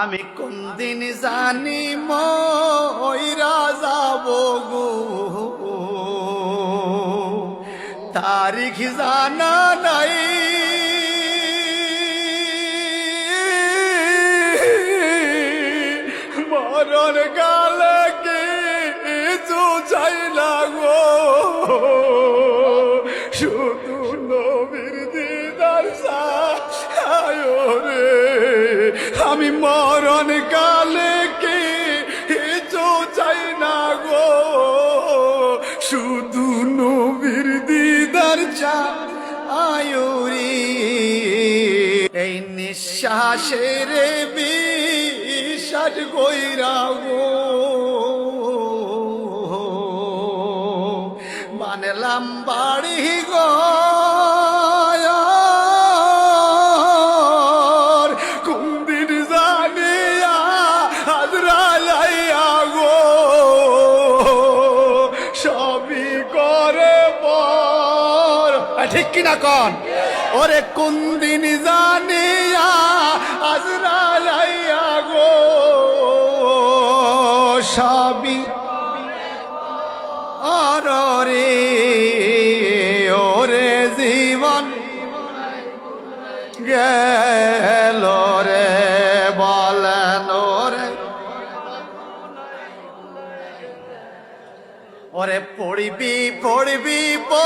আমি কোন দিন জানি ময়রা যাব গো তারিখ জানা নাই। মরণ গালে আমি মরণ কালে কি কিছু চাই না গো? শুধু নবীর দিদার চা আয়ুরি এই নিঃশ্বাসের বিশ্বাস কইরা গো। বানলাম বাড়ি গো। ঠিক কিনা কন? ওরে কুন্দিন জানিয়া হাজরালাইয়া গো সবই অরে ওরে জীবন গেল রে, বলেন ওরে। ওরে পড়বি পড়বি পো